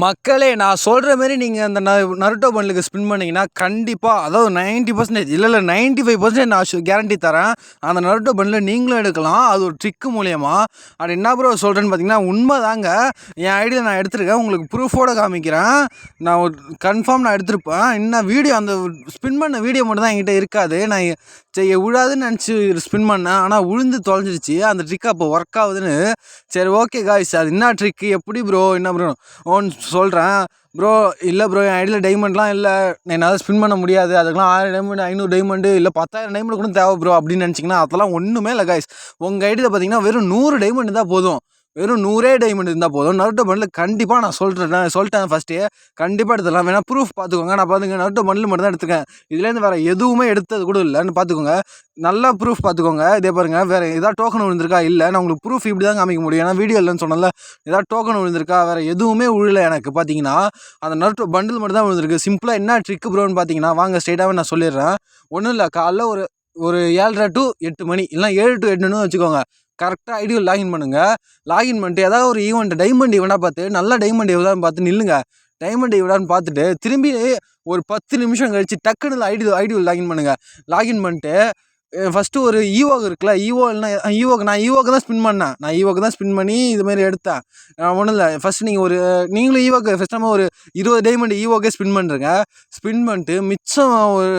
மக்களே நான் சொல்கிற மாரி நீங்கள் அந்த ந நருட்டோ பண்டலுக்கு ஸ்பின் பண்ணிங்கன்னா கண்டிப்பாக அதாவது நைன்ட்டி பர்சன்டேஜ் இல்லை இல்லை நைன்ட்டி ஃபைவ் பர்சன்டேஜ் நான் கேரண்டி தரேன். அந்த நருட்டோ பண்டில் நீங்களும் எடுக்கலாம். அது ஒரு ட்ரிக்கு மூலியமாக அது என்ன ப்ரோ சொல்கிறேன்னு பார்த்தீங்கன்னா உண்மை தாங்க என் ஐடியில் நான் எடுத்திருக்கேன். உங்களுக்கு ப்ரூஃபோட காமிக்கிறேன். நான் ஒரு கன்ஃபார்ம் நான் எடுத்திருப்பேன். இன்னும் வீடியோ அந்த ஸ்பின் பண்ண வீடியோ மட்டும் தான் என்கிட்ட இருக்காது. நான் சரி விழாதுன்னு நினச்சி ஸ்பின் பண்ணேன். ஆனால் உழுந்து தொலைஞ்சிருச்சு. அந்த ட்ரிக் அப்போ ஒர்க் ஆகுதுன்னு. சரி ஓகே காய்ஸ் அது என்ன ட்ரிக்கு எப்படி ப்ரோ என்ன ப்ரோ ஒன் சொல்கிறேன் ப்ரோ இல்லை ப்ரோ என் ஐடியில் டைமண்ட்லாம் இல்லை. என்னால் ஸ்பின் பண்ண முடியாது. அதுக்கெலாம் ஆயிரம் டைமண்ட் ஐநூறு டைமண்டு இல்லை பத்தாயிரம் டைமண்ட் கூட தேவை ப்ரோ அப்படின்னு நினச்சிங்கன்னா அதெல்லாம் ஒன்றுமே இல்லை காய்ஸ் உங்கள் ஐடியில் பார்த்தீங்கன்னா வெறும் நூறு டைமண்ட் தான் போதும். வெறும் நூறே டைமண்ட் இருந்தால் போதும். நருட்டோ பண்டில் கண்டிப்பாக நான் சொல்கிறேன் நான் சொல்லிட்டேன் ஃபஸ்ட்டே கண்டிப்பாக எடுத்துடலாம். வேணால் ப்ரூஃப் பார்த்துக்கோங்க. நான் பார்த்துங்க நருட்டோ பண்டில் மட்டும் தான் எடுத்துக்கேன். இதுலேருந்து வேறு எதுவுமே எடுத்தது கூட இல்லைன்னு பார்த்துக்கோங்க. நல்லா ப்ரூஃப் பார்த்துக்கோங்க. இதே பாருங்கள் வேறு ஏதாவது டோக்கன் விழுந்திருக்கா? இல்லை. நான் உங்களுக்கு ப்ரூஃப் இப்படி தான் காமிக்க முடியும். ஏன்னா வீடியோ இல்லைன்னு சொன்னல ஏதாவது டோக்கன் விழுந்திருக்கா? வேறு எதுவுமே விழல எனக்கு பார்த்தீங்கன்னா அந்த நருட்டோ பண்டில் மட்டும் தான் விழுந்திருக்கு. சிம்பிளாக என்ன ட்ரிக் ப்ரோன்னு பார்த்தீங்கன்னா வாங்க ஸ்ட்ரெயிட்டாகவே நான் சொல்லிடுறேன். ஒன்றும் இல்லை. காலைல ஒரு ஒரு ஏழரை டு எட்டு மணி. இல்லைனா ஏழு டு எட்டுன்னு வச்சுக்கோங்க. கரெக்டாக ஐடியில் லாகின் பண்ணுங்கள் லாகின் பண்ணிட்டு ஏதாவது ஒரு ஈவெண்ட் டைமண்ட் ஈவெண்ட்டாக பார்த்து நல்லா டைமண்ட் ஈவெண்ட்டாக பார்த்து நில்லுங்க. டைமண்ட் ஈவெண்ட்டான்னு பார்த்துட்டு திரும்பி ஒரு பத்து நிமிஷம் கழித்து டக்குன்னு ஐடி ஐடியில் லாகின் பண்ணுங்கள் லாகின் பண்ணிட்டு ஃபஸ்ட்டு ஒரு ஈவோ இருக்குல்ல ஈவோ இல்லைனா ஈவோக்கு நான் ஈவோக்கு தான் ஸ்பின் பண்ணேன். நான் ஈவோக்கு தான் ஸ்பின் பண்ணி இதுமாரி எடுத்தேன். ஒன்றும் இல்லை. ஃபஸ்ட்டு நீங்கள் ஒரு நீங்களும் ஈவோக்கு ஃபஸ்ட் நம்ம ஒரு இருபது டைமண்ட் ஈவோக்கே ஸ்பின் பண்ணுறேங்க ஸ்பின் பண்ணிட்டு மிச்சம் ஒரு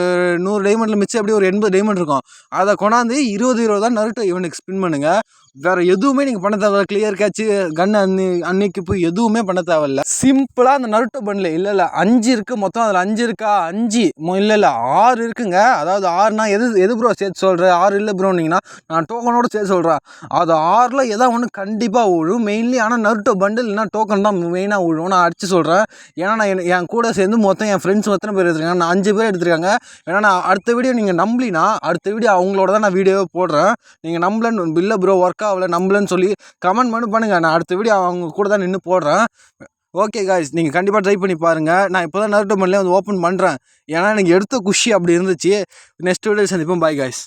நூறு டைமண்டில் மிச்சம் எப்படியும் ஒரு எண்பது டைமண்ட் இருக்கும். அதை கொண்டாந்து இருபது இருபது தான் நருட்டோ இவனுக்கு ஸ்பின் பண்ணுங்கள் வேறு எதுவுமே நீங்கள் பண்ண தேவையில்ல. கிளியர் கேட்ச்சு கன் அன்னி அன்னைக்கு போய் எதுவுமே பண்ண தேவையில்ல. சிம்பிளாக அந்த நருட்டோ பண்ணல இல்லை இல்லை அஞ்சு இருக்குது மொத்தம் அதில் அஞ்சு இருக்கா? அஞ்சு. இல்லை இல்லை ஆறு இருக்குங்க. அதாவது ஆறுனா எது எது ப்ரோ சேர்த்து சொல்கிறேன் ஆறு இல்லை ப்ரோனிங்கன்னா நான் டோக்கனோட சேர்த்து சொல்கிறேன் அது ஆறில் எதா ஒன்று கண்டிப்பாக விழும் மெயின்லி ஆனால் நருட்டோ பண்டில் இல்லைனா டோக்கன் தான் மெயினாக விழும் நான் அடித்து சொல்கிறேன் ஏன்னா நான் என் என் கூட சேர்ந்து மொத்தம் என் ஃப்ரெண்ட்ஸ் மொத்தம் பேர் எடுத்துருக்காங்க? நான் அஞ்சு பேர் எடுத்துருக்காங்க. ஏன்னா நான் அடுத்த வீடியோ நீங்கள் நம்பலினா அடுத்த வீடியோ அவங்களோட தான் நான் வீடியோவே போடுறேன். நீங்கள் நம்பலன்னு இல்லை ப்ரோ ஒர்க் ஆகல நம்பலன்னு சொல்லி கமெண்ட் மட்டும் பண்ணுங்கள் நான் அடுத்த வீடியோ அவங்க கூட தான் நின்று போடுறேன். ஓகே காய்ஸ் நீங்கள் கண்டிப்பாக ட்ரை பண்ணி பாருங்கள் நான் இப்போ தான் நருட்டோ மண்ணிலே வந்து ஓப்பன் பண்ணுறேன் ஏன்னா எனக்கு எடுத்த குஷி அப்படி இருந்துச்சு. நெக்ஸ்ட் வீடியோ சந்திப்போம். Bye guys